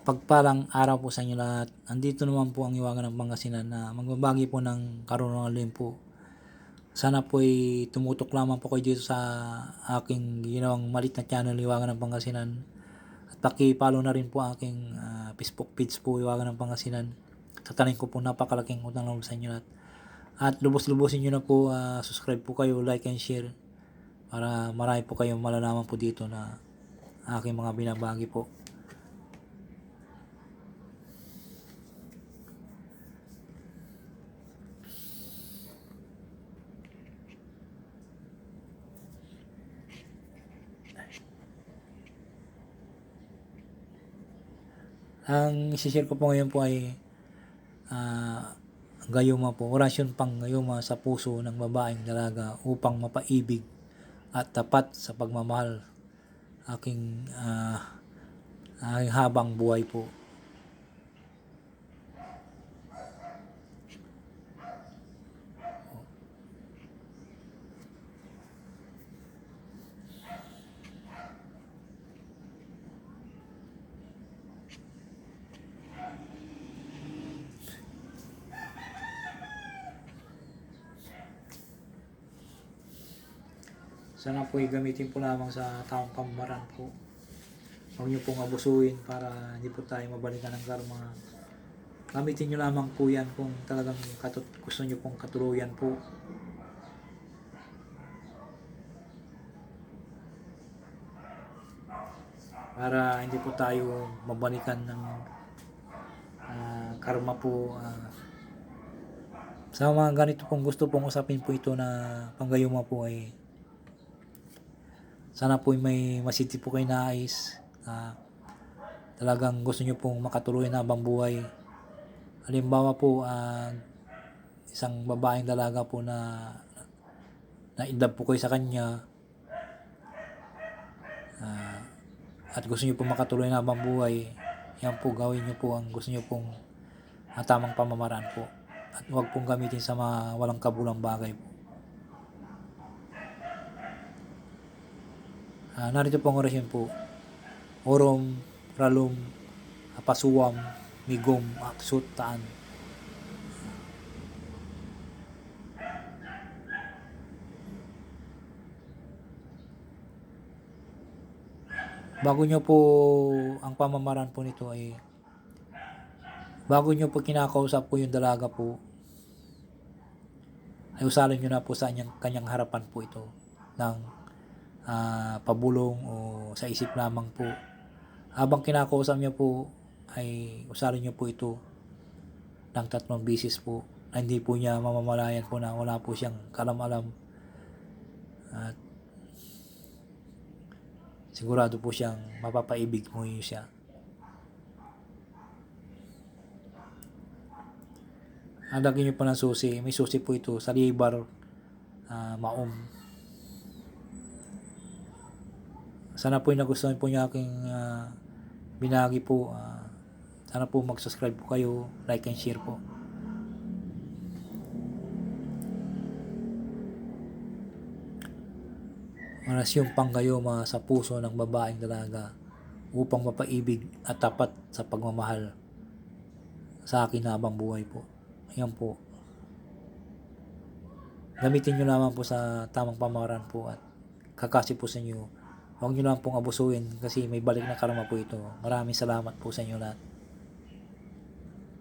Pagpalang araw po sa inyo lahat. Andito naman po ang iwagan ng Pangasinan na magbabagi po ng karunungan po. Sana po ay tumutok lamang po kayo dito sa aking ginawang malit na channel Iwagan ng Pangasinan. At paki-follow na rin po ang aking ah, Facebook page po Iwagan ng Pangasinan. Tatanin ko po napakalaking utang loob sa inyo lahat. At lubos-lubosin nyo na po, ah, subscribe po kayo, like and share para marami po kayong malalaman po dito na aking mga binabagi po. Ang isishare ko po ngayon po ay ah, gayuma po, orasyon pang gayuma sa puso ng babaeng dalaga upang mapaibig at tapat sa pagmamahal aking ah, aking habang buhay po. Sana po gamitin po lamang sa taong pamamaraan po. Huwag niyo pong abusuin para hindi po tayo mabalikan ng karma. Gamitin niyo lamang po yan kung talagang katut gusto niyo pong katuluyan po. Para hindi po tayo mabalikan ng ah, karma po. ah. sa mga ganito pong gusto pong usapin po ito na panggayuma po ay sana po may masiti po kayo nais na talagang gusto nyo pong makatuloy na habang buhay. Halimbawa po, ah, isang babaeng dalaga po na na in love po kayo sa kanya ah, at gusto nyo pong makatuloy na habang buhay, yan po gawin nyo po ang gusto nyo pong ah, tamang pamamaraan po. At huwag pong gamitin sa mga walang kabulang bagay po. Ah, narito po ang orasyon po. Orom, ralum, apasuwam, migom, aksut, taan. Bago nyo po ang pamamaraan po nito ay bago nyo po kinakausap po yung dalaga po ay usalin nyo na po sa kanyang, kanyang harapan po ito ng ah, pabulong o sa isip lamang po. Habang kinakausap niyo po ay usalin niyo po ito ng tatlong bisis po hindi po niya mamamalayan po na wala po siyang kalam-alam at sigurado po siyang mapapaibig mo yun siya. Ang lagyan niyo po ng susi, may susi po ito sa libar ah, sana po yung nagustuhan po niyo aking ah, binagi po. ah, sana po mag-subscribe po kayo, like and share po. Orasyon panggayoma sa puso ng babaeng dalaga upang mapaibig at tapat sa pagmamahal sa akin habang buhay po. Ayan po. Gamitin nyo lamang po sa tamang pamaran po at kakasi po sa inyo Huwag nyo lang pong abusuin kasi may balik na karma po ito. Maraming salamat po sa inyo lahat.